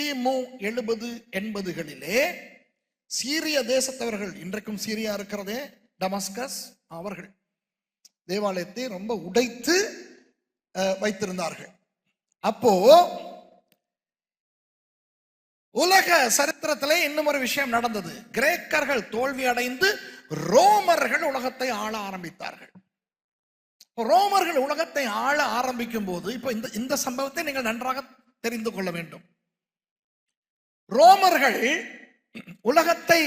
கிமு எழுபது எண்பதுகளிலே சீரிய தேசத்தவர்கள் இன்றைக்கும் சீரியா இருக்கிறதே டமஸ்கஸ் அவர்கள் தேவாலயத்தை ரொம்ப உடைத்து வைத்திருந்தார்கள். அப்போ உலக சரித்திரத்திலே இன்னும் ஒரு விஷயம் நடந்தது. கிரேக்கர்கள் தோல்வி அடைந்து ரோமர்கள் உலகத்தை ஆள ஆரம்பித்தார்கள். ரோமர்கள் உலகத்தை ஆள ஆரம்பிக்கும் போது இப்ப இந்த இந்த சம்பவத்தை நீங்கள் நன்றாக தெரிந்து கொள்ள வேண்டும். ரோமர்கள் உலகத்தை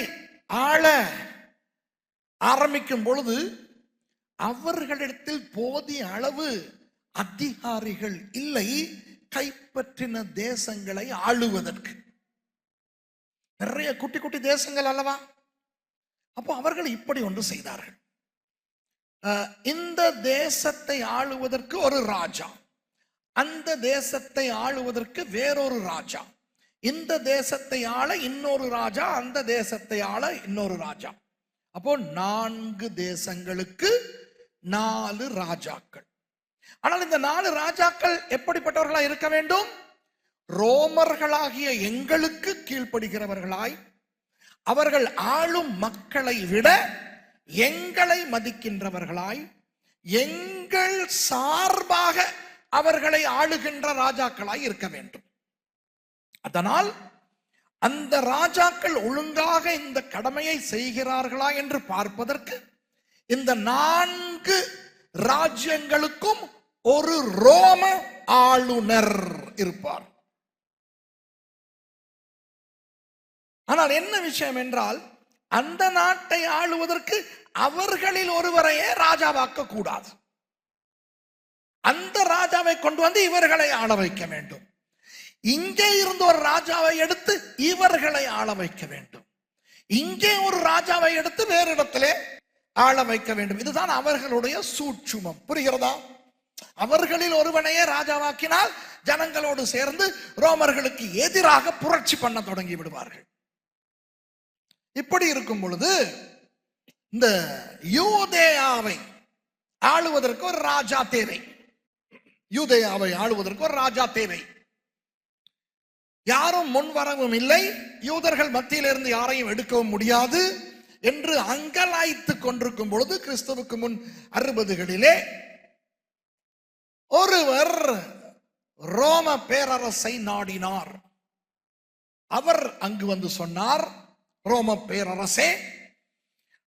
ஆள ஆரம்பிக்கும் பொழுது அவர்களிடத்தில் போதிய அளவு அதிகாரிகள் இல்லை கைப்பற்றின தேசங்களை ஆளுவதற்கு. நிறைய குட்டி குட்டி தேசங்கள் அல்லவா? அப்போ அவர்கள் இப்படி ஒன்று செய்தார்கள். இந்த தேசத்தை ஆளுவதற்கு ஒரு ராஜா அந்த தேசத்தை ஆளுவதற்கு வேறொரு ராஜா. இந்த தேசத்தை ஆள இன்னொரு ராஜா அந்த தேசத்தை ஆள இன்னொரு ராஜா. அப்போ நான்கு தேசங்களுக்கு நாலு ராஜாக்கள். ஆனால் இந்த நாலு ராஜாக்கள் எப்படிப்பட்டவர்களா இருக்க வேண்டும்? ரோமர்களாகிய எங்களுக்கு கீழ்ப்படுகிறவர்களாய். அவர்கள் ஆளும் மக்களை விட எங்களை மதிக்கின்றவர்களாய். எங்கள் சார்பாக அவர்களை ஆளுகின்ற ராஜாக்களாய் இருக்க வேண்டும். அதனால் அந்த ராஜாக்கள் ஒழுங்காக இந்த கடமையை செய்கிறார்களா என்று பார்ப்பதற்கு இந்த நான்கு ராஜ்யங்களுக்கும் ஒரு ரோம ஆளுநர் இருப்பார். ஆனால் என்ன விஷயம் என்றால் அந்த நாட்டை ஆளுவதற்கு அவர்களில் ஒருவரையே ராஜாவாக்க கூடாது அந்த ராஜாவை கொண்டு வந்து இவர்களை ஆள வைக்க வேண்டும். இங்கே இருந்து ஒரு ராஜாவை எடுத்து இவர்களை ஆள வைக்க வேண்டும். இங்கே ஒரு ராஜாவை எடுத்து வேறு இடத்திலே ஆள வைக்க வேண்டும். இதுதான் அவர்களுடைய சூட்சுமம். புரிகிறதா? அவர்களில் ஒருவனையே ராஜாவாக்கினால் ஜனங்களோடு சேர்ந்து ரோமர்களுக்கு எதிராக புரட்சி பண்ண தொடங்கி விடுவார்கள். இப்படி இருக்கும் பொழுது இந்த யூதேயாவை ஆளுவதற்கு ஒரு ராஜா தேவை. யூதேயாவை ஆளுவதற்கு ஒரு ராஜா தேவை. யாரும் முன்வரவும் இல்லை. யூதர்கள் மத்தியிலிருந்து யாரையும் எடுக்கவும் முடியாது என்று அங்கலாய்த்து கொண்டிருக்கும் பொழுது கிறிஸ்துவுக்கு முன் அறுபதுகளிலே ஒருவர் ரோம பேரரசை நாடினார். அவர் அங்கு வந்து சொன்னார் ரோம பேரரசே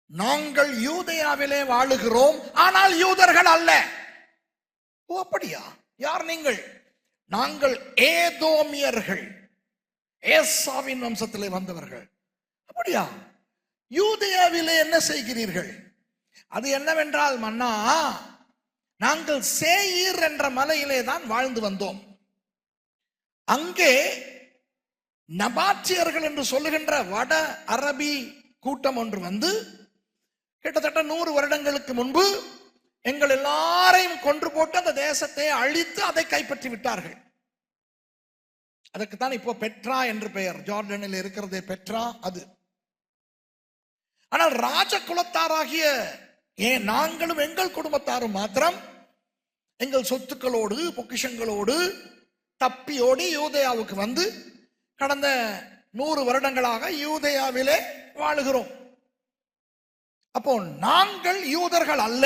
நாங்கள் யூதயாவிலே வாழுகிறோம் ஆனால் யூதர்கள் அல்ல. ஓ அப்படியா? யார் நீங்கள்? நாங்கள் ஏதோமியர்கள். ஏசாவின் வம்சத்திலே வந்தவர்கள். அப்படியா? யூதேயாவிலே என்ன செய்கிறீர்கள்? அது என்னவென்றால் மன்னா நாங்கள் சேயீர் என்ற மலையிலே தான் வாழ்ந்து வந்தோம். அங்கே நபாச்சியர்கள் என்று சொல்லுகின்ற வட அரபி கூட்டம் ஒன்று வந்து கிட்டத்தட்ட நூறு வருடங்களுக்கு முன்பு எங்கள் எல்லாரையும் கொன்று போட்டு அந்த தேசத்தை அழித்து அதை கைப்பற்றி விட்டார்கள். அதுக்குத்தான் இப்போ பெட்ரா என்று பெயர். ஜார்டனில் இருக்கிறதே பெட்ரா அது. ஆனால் ராஜ குலத்தாராகிய ஏன் நாங்களும் எங்கள் குடும்பத்தாரும் மாத்திரம் எங்கள் சொத்துக்களோடு பொக்கிஷங்களோடு தப்பியோடி யூதயாவுக்கு வந்து கடந்த நூறு வருடங்களாக யூதயாவிலே வாழுகிறோம். அப்போ நாங்கள் யூதர்கள் அல்ல.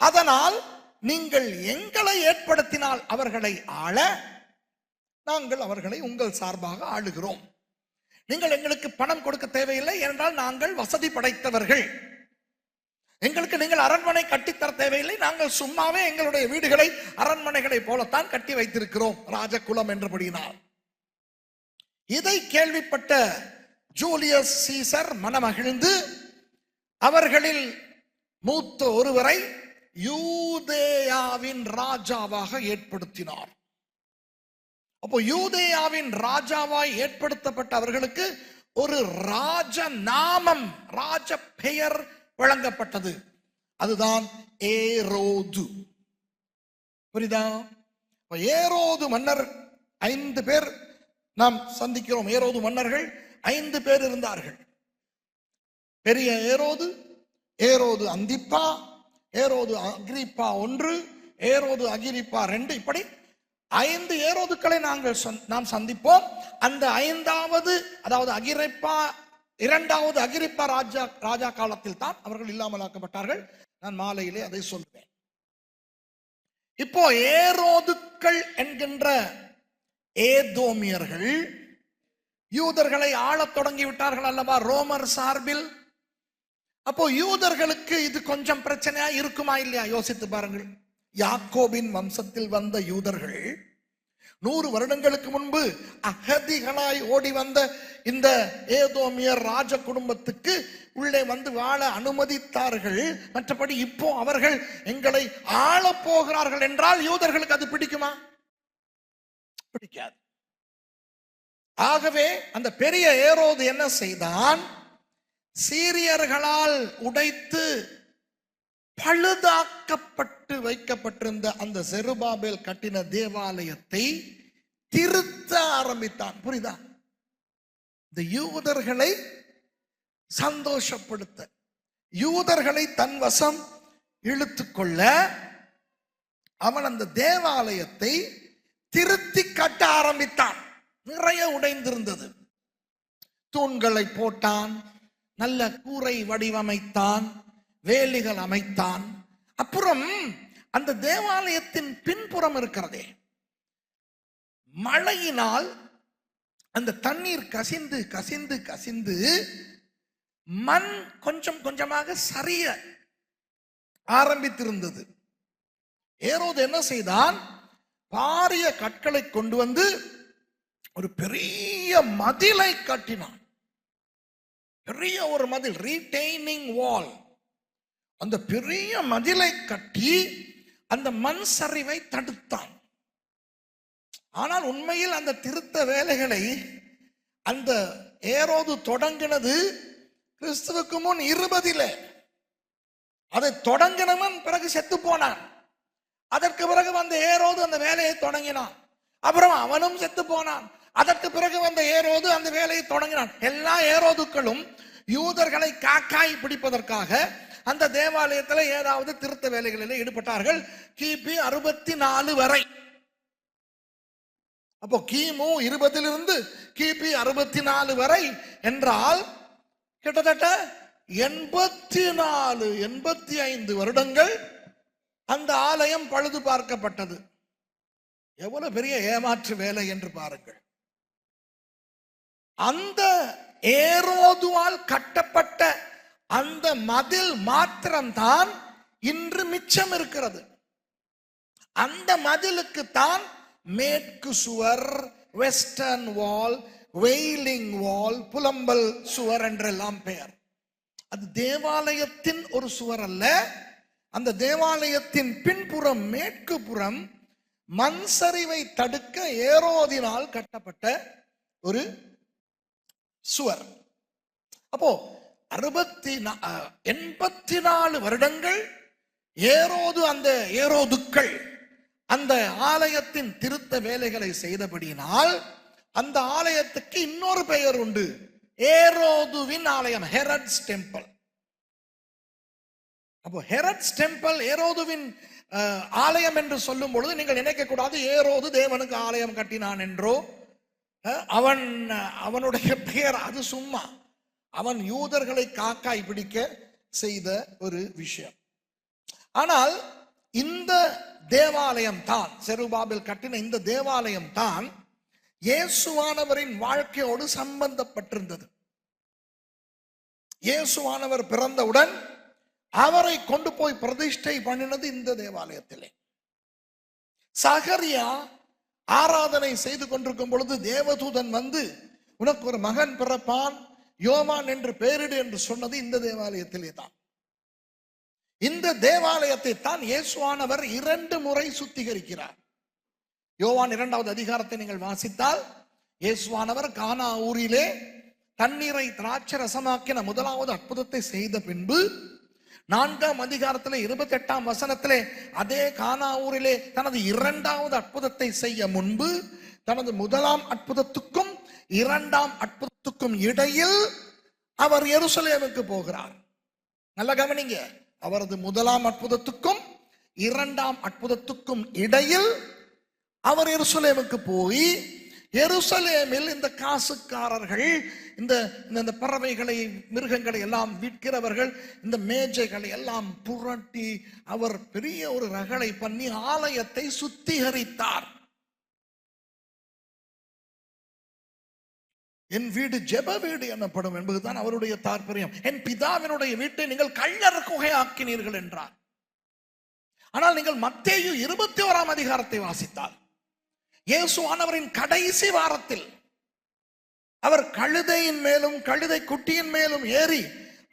அதனால் நீங்கள் எங்களை ஏற்படுத்தினால் அவர்களை ஆள நாங்கள் அவர்களை உங்கள் சார்பாக ஆளுகிறோம். நீங்கள் எங்களுக்கு பணம் கொடுக்க தேவையில்லை என்றால் நாங்கள் வசதி படைத்தவர்கள். எங்களுக்கு நீங்கள் அரண்மனை கட்டித்தர தேவையில்லை நாங்கள் சும்மாவே எங்களுடைய வீடுகளை அரண்மனைகளை போலத்தான் கட்டி வைத்திருக்கிறோம் ராஜகுலம் என்றபடியினால். இதை கேள்விப்பட்ட ஜூலியஸ் சீசர் மனமகிழ்ந்து அவர்களில் மூத்த ஒருவரை யூதேயாவின் ராஜாவாக ஏற்படுத்தினார். அப்போ யூதேயாவின் ராஜாவாய் ஏற்படுத்தப்பட்ட அவர்களுக்கு ஒரு ராஜ நாமம் ராஜ பெயர் வழங்கப்பட்டது. அதுதான் ஏரோது. புரியுதா? ஏரோது மன்னர் ஐந்து பேர் நாம் சந்திக்கிறோம். ஏரோது மன்னர்கள் ஐந்து பேர் இருந்தார்கள். பெரிய ஏரோது ஏரோது அந்திப்பா ஏரோது அகிரிப்பா ஒன்று ஏரோது அகிரிப்பா ரெண்டு இப்படி ஐந்து ஏரோதுக்களை நாங்கள் நாம் சந்திப்போம். அந்த ஐந்தாவது அதாவது அகிரிப்பா இரண்டாவது அகிரிப்பா ராஜா ராஜா காலத்தில் தான் அவர்கள் இல்லாமலாக்கப்பட்டார்கள். நான் மாலையிலே அதை சொல்வேன் இப்போ ஏரோதுக்கள் என்கின்ற ஏதோமியர்கள் யூதர்களை ஆளத் தொடங்கி விட்டார்கள் அல்லவா ரோமர் சார்பில்? அப்போ யூதர்களுக்கு இது கொஞ்சம் பிரச்சனையா இருக்குமா இல்லையா? யோசித்து பாருங்கள். யாக்கோபின் வம்சத்தில் வந்த யூதர்கள் நூறு வருடங்களுக்கு முன்பு அகதிகளாய் ஓடி வந்த இந்த ஏதோமியர் ராஜ குடும்பத்துக்கு உள்ளே வந்து வாழ அனுமதித்தார்கள். மற்றபடி இப்போ அவர்கள் எங்களை ஆளப் போகிறார்கள் என்றால் யூதர்களுக்கு அது பிடிக்குமா? பிடிக்காது. ஆகவே அந்த பெரிய ஏரோது என்ன செய்தான்? சீரியர்களால் உடைத்து பழுதாக்கப்பட்டு வைக்கப்பட்டிருந்த அந்த செருபாபேல் கட்டின தேவாலயத்தை திருத்த ஆரம்பித்தான். புரியுதா? இந்த யூதர்களை சந்தோஷப்படுத்த யூதர்களை தன் வசம் இழுத்துக்கொள்ள அவன் அந்த தேவாலயத்தை திருத்தி கட்ட ஆரம்பித்தான். நிறைய உடைந்திருந்தது. தூண்களை போட்டான் நல்ல கூரை வடிவமைத்தான் வேலிகள் அமைத்தான். அப்புறம் அந்த தேவாலயத்தின் பின்புறம் இருக்கிறதே. மழையினால் அந்த தண்ணீர் கசிந்து கசிந்து கசிந்து மண் கொஞ்சம் கொஞ்சமாக சரிய ஆரம்பித்திருந்தது. ஏரோது என்ன செய்தான்? பாரிய கற்களை கொண்டு வந்து ஒரு பெரிய மதிலை கட்டினான். பெரிய ஒரு மதில் ரீடைனிங் வால் அந்த பெரிய மதிலை கட்டி அந்த மண் சரிவை தடுத்தான். ஆனால் உண்மையில் அந்த திருத்த வேலைகளை அந்த ஏரோது தொடங்கினது கிறிஸ்துவுக்கு முன் இருபதில. அதை தொடங்கினவன் பிறகு செத்து போனான். அதற்கு பிறகு வந்த ஏரோது அந்த வேலையை தொடங்கினான். அப்புறம் அவனும் செத்து போனான். அதற்கு பிறகு வந்த ஏரோது அந்த வேலையை தொடங்கினான். எல்லா ஏரோதுக்களும் யூதர்களை காக்காய் பிடிப்பதற்காக அந்த தேவாலயத்தில் ஏதாவது திருத்த வேலைகளில் ஈடுபட்டார்கள். கிபி அறுபத்தி நாலு வரை. அப்போ கிமு இருபதிலிருந்து கிபி அறுபத்தி நாலு வரை என்றால் கிட்டத்தட்ட எண்பத்தி நாலு எண்பத்தி ஐந்து வருடங்கள் அந்த ஆலயம் பழுது பார்க்கப்பட்டது. எவ்வளவு பெரிய ஏமாற்று வேலை என்று பாருங்கள். அந்த ஏரோதுவால் கட்டப்பட்ட அந்த மதில் மாத்திரம்தான் இன்று மிச்சம் இருக்கிறது. அந்த மதிலுக்கு தான் மேற்கு சுவர் வெஸ்டர்ன் வால் வெயிலிங் வால் புலம்பல் சுவர் என்றெல்லாம் பெயர். அது தேவாலயத்தின் ஒரு சுவர் அல்ல. அந்த தேவாலயத்தின் பின்புறம் மேற்கு புறம் மண் சரிவை தடுக்க ஏரோதினால் கட்டப்பட்ட ஒரு சுவர். அப்போ அறுபத்தி நா- எண்பத்தி நாலு வருடங்கள் ஏரோது அந்த ஏரோதுக்கள் அந்த ஆலயத்தின் திருத்த வேலைகளை செய்தபடியினால் அந்த ஆலயத்துக்கு இன்னொரு பெயர் உண்டு. ஏரோதுவின் ஆலயம் ஹெரட்ஸ் டெம்பிள். அப்போ ஹெரட்ஸ் டெம்பிள் ஏரோதுவின் ஆலயம் என்று சொல்லும் பொழுது நீங்கள் நினைக்க கூடாது ஏரோது தேவனுக்கு ஆலயம் கட்டினான் என்றோ. அவன் அவனுடைய பெயர் அது சும்மா. அவன் யூதர்களை காக்காய் பிடிக்க செய்த ஒரு விஷயம். ஆனால் இந்த தேவாலயம் தான் செருபாபில் கட்டின இந்த தேவாலயம் தான் இயேசுவானவரின் வாழ்க்கையோடு சம்பந்தப்பட்டிருந்தது. இயேசுவானவர் பிறந்தவுடன் அவரை கொண்டு போய் பிரதிஷ்டை பண்ணினது இந்த தேவாலயத்திலே. சகரியா ஆராதனை செய்து கொண்டிருக்கும் பொழுது தேவதூதன் வந்து உனக்கு ஒரு மகன் பிறப்பான் யோவான் என்று பெயரிடு என்று சொன்னது இந்த தேவாலயத்திலே தான். இந்த தேவாலயத்தை தான் இயேசுவானவர் இரண்டு முறை சுத்திகரிக்கிறார். யோவான் இரண்டாவது அதிகாரத்தை நீங்கள் வாசித்தால் இயேசுவானவர் கானா ஊரிலே தண்ணீரை திராட்சை ரசமாக்கின முதலாவது அற்புதத்தை செய்த பின்பு நான்காம் அதிகாரத்திலே இருபத்தி எட்டாம் வசனத்திலே அதே கானா ஊரிலே தனது இரண்டாவது அற்புதத்தை செய்ய முன்பு தனது முதலாம் அற்புதத்துக்கும் இரண்டாம் துக்கும் இடையில் அவர் எருசலேமுக்கு போகிறார். நல்ல கவனிங்க. அவரது முதலாம் அற்புதத்துக்கும் இரண்டாம் அற்புதத்துக்கும் இடையில் அவர் எருசலேமுக்கு போய் எருசலேமில் இந்த காசுக்காரர்கள் இந்த இந்த- இந்த பறவைகளை மிருகங்களை எல்லாம் விற்கிறவர்கள் இந்த மேஜைகளை எல்லாம் புரட்டி அவர் பெரிய ஒரு ரகளை பண்ணி ஆலயத்தை சுத்திகரித்தார். என் வீடு ஜெப வீடு எனப்படும் என்பதுதான் அவருடைய தாற்பயம். என் பிதாவினுடைய வீட்டை நீங்கள் கள்ளர் குகையாக்கினீர்கள் என்றார். ஆனால் நீங்கள் மத்தேயு இருபத்தி ஓராம் அதிகாரத்தை வாசித்தால் இயேசுவானவரின் கடைசி வாரத்தில் அவர் கழுதையின் மேலும் கழுதை குட்டியின் மேலும் ஏறி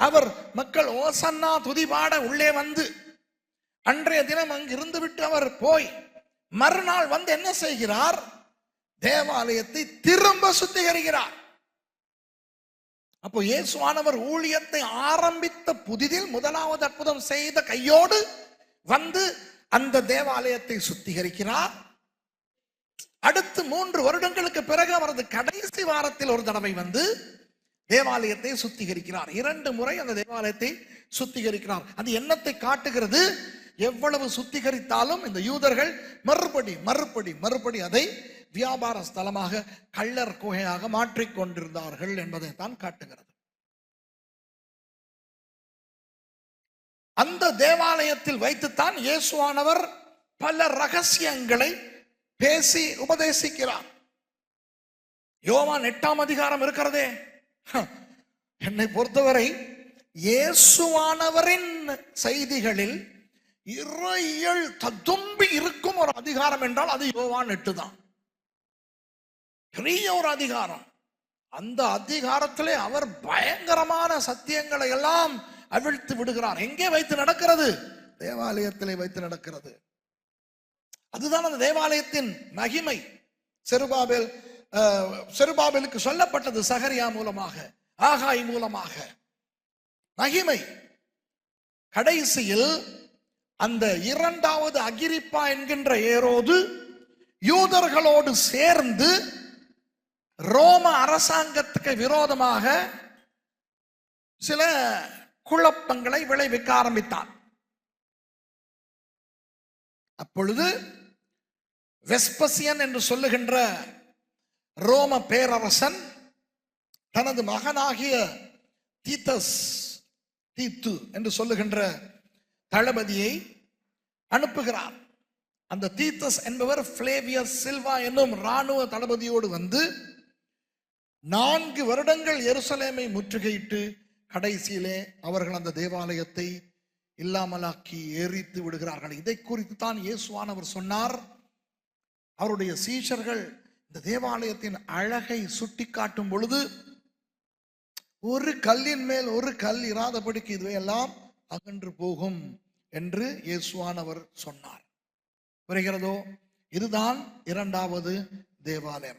அவர் மக்கள் ஓசன்னா துதிபாட உள்ளே வந்து அன்றைய தினம் அங்கு இருந்து விட்டு அவர் போய் மறுநாள் வந்து என்ன செய்கிறார்? தேவாலயத்தை திரும்ப சுத்திகரிக்கிறார். அப்போ இயேசுவானவர் ஊழியத்தை ஆரம்பித்த புதிதில் முதலாவது அற்புதம் செய்த கையோடு வந்து அந்த தேவாலயத்தை சுத்திகரிக்கிறார். அடுத்து மூன்று வருடங்களுக்கு பிறகு அவரது கடைசி வாரத்தில் ஒரு தடவை வந்து தேவாலயத்தை சுத்திகரிக்கிறார். இரண்டு முறை அந்த தேவாலயத்தை சுத்திகரிக்கிறார். அது என்னத்தை காட்டுகிறது? எவ்வளவு சுத்திகரித்தாலும் இந்த யூதர்கள் மறுபடி மறுபடி மறுபடி அதை வியாபார ஸ்தலமாக கள்ளர் குகையாக மாற்றிக் கொண்டிருந்தார்கள் என்பதை தான் காட்டுகிறது. அந்த தேவாலயத்தில் வைத்துத்தான் இயேசுவானவர் பல ரகசியங்களை பேசி உபதேசிக்கிறார். யோவான் எட்டாம் அதிகாரம் இருக்கிறதே. ஹ, என்னை பொறுத்தவரை இயேசுவானவரின் செய்திகளில் இறையல் ததும்பி இருக்கும் ஒரு அதிகாரம் என்றால் அது யோவான் எட்டு தான் பெரிய ஒரு அதிகாரம். அந்த அதிகாரத்திலே அவர் பயங்கரமான சத்தியங்களை எல்லாம் அவிழ்த்து விடுகிறார். எங்கே வைத்து நடக்கிறது? தேவாலயத்திலே வைத்து நடக்கிறது. அதுதான் அந்த தேவாலயத்தின் மகிமை. செருபாபேல் செருபாபேலுக்கு சொல்லப்பட்டது சகரியா மூலமாக ஆகாய் மூலமாக. மகிமை. கடைசியில் அந்த இரண்டாவது அகிரிப்பா என்கின்ற ஏரோது யூதர்களோடு சேர்ந்து ரோம அரசாங்கத்துக்கு விரோதமாக சில குழப்பங்களை விளைவிக்க ஆரம்பித்தான். அப்பொழுது வெஸ்பசியன் என்று சொல்லுகின்ற ரோம பேரரசன் தனது மகனாகிய தீத்தஸ் தீத்து என்று சொல்லுகின்ற தளபதியை அனுப்புகிறார். அந்த தீத்தஸ் என்பவர் பிளேவியர் சில்வா என்னும் இராணுவ தளபதியோடு வந்து நான்கு வருடங்கள் எருசலேமை முற்றுகையிட்டு கடைசியிலே அவர்கள் அந்த தேவாலயத்தை இல்லாமலாக்கி எரித்து விடுகிறார்கள். இதை குறித்து தான் இயேசுவானவர் சொன்னார். அவருடைய சீஷர்கள் இந்த தேவாலயத்தின் அழகை சுட்டிக்காட்டும் பொழுது ஒரு கல்லின் மேல் ஒரு கல் இராதபடிக்கு இதுவையெல்லாம் அகன்று போகும் என்று இயேசுவானவர் சொன்னார். புரிகிறதோ? இதுதான் இரண்டாவது தேவாலயம்.